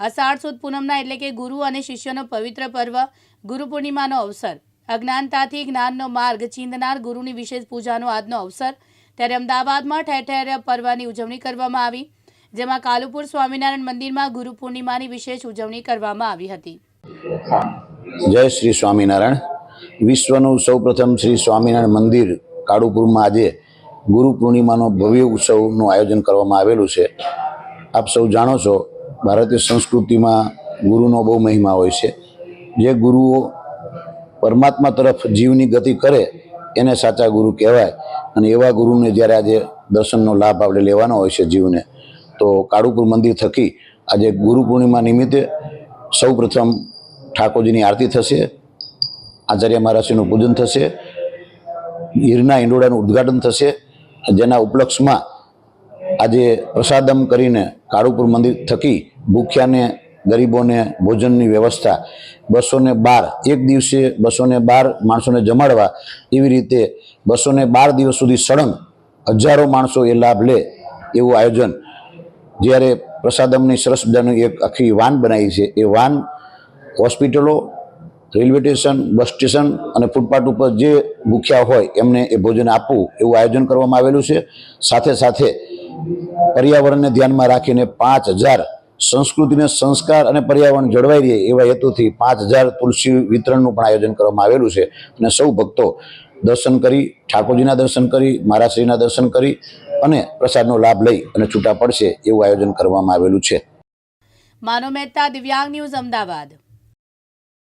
અષાઢ સુદ પૂનમના એટલે કે ગુરુ અને શિષ્યનો પવિત્ર પર્વ, ગુરુ પૂર્ણિમાનો અવસર. અજ્ઞાનતાથી જ્ઞાનનો માર્ગ ચિંદનાર ગુરુની વિશેષ પૂજાનો આજનો અવસર. ત્યારે અમદાવાદમાં ઠેર ઠેર પર્વની ઉજવણી કરવામાં આવી, જેમાં કાલુપુર સ્વામિનારાયણ મંદિરમાં ગુરુ પૂર્ણિમાની વિશેષ ઉજવણી કરવામાં આવી હતી. જય શ્રી સ્વામિનારાયણ. વિશ્વનું સૌપ્રથમ શ્રી સ્વામિનારાયણ મંદિર કાળુપુરમાં આજે ગુરુ પૂર્ણિમાનો ભવ્ય ઉત્સવનું આયોજન કરવામાં આવેલું છે. આપ સૌ જાણો છો ભારતીય સંસ્કૃતિમાં ગુરુનો બહુ મહિમા હોય છે. જે ગુરુઓ પરમાત્મા તરફ જીવની ગતિ કરે, એને સાચા ગુરુ કહેવાય. અને એવા ગુરુને જ્યારે આજે દર્શનનો લાભ આપણે લેવાનો હોય છે જીવને, તો કાળુપુર મંદિર થકી આજે ગુરુ પૂર્ણિમા નિમિત્તે સૌ પ્રથમ ઠાકોરજીની આરતી થશે, આચાર્ય મહારાજનું પૂજન થશે, ગીરના ઈંડોળાનું ઉદ્ઘાટન થશે, જેના ઉપલક્ષમાં આજે પ્રસાદમ કરીને કાળુપુર મંદિર થકી ભૂખ્યાને, ગરીબોને ભોજનની વ્યવસ્થા બસો ને બાર, એક દિવસે બસો ને બાર માણસોને જમાડવા એવી રીતે બસો ને બાર દિવસ સુધી સળંગ હજારો માણસો એ લાભ લે એવું આયોજન. જ્યારે પ્રસાદમની સરસ મજાની એક આખી વાન બનાવી છે. એ વાન હોસ્પિટલો, રેલવે સ્ટેશન, બસ સ્ટેશન અને ફૂટપાથ ઉપર જે ભૂખ્યા હોય એમને એ ભોજન આપવું એવું આયોજન કરવામાં આવેલું છે. સાથે સાથે પર્યાવરણને ધ્યાનમાં રાખીને પાંચ હજાર સંસ્કૃતિને સંસ્કાર અને પર્યાવરણ જળવાઈ રહે એવા હેતુથી પાંચ હજાર તુલસી વિતરણનું પણ આયોજન કરવામાં આવેલું છે. અને સૌ ભક્તો દર્શન કરી, ઠાકોરજીના દર્શન કરી, મહારાજશ્રીના દર્શન કરી અને પ્રસાદનો લાભ લઈ અને છૂટા પડશે એવું આયોજન કરવામાં આવેલું છે. માનો મહેતા દિવ્યાંગ ન્યૂઝ અમદાવાદ.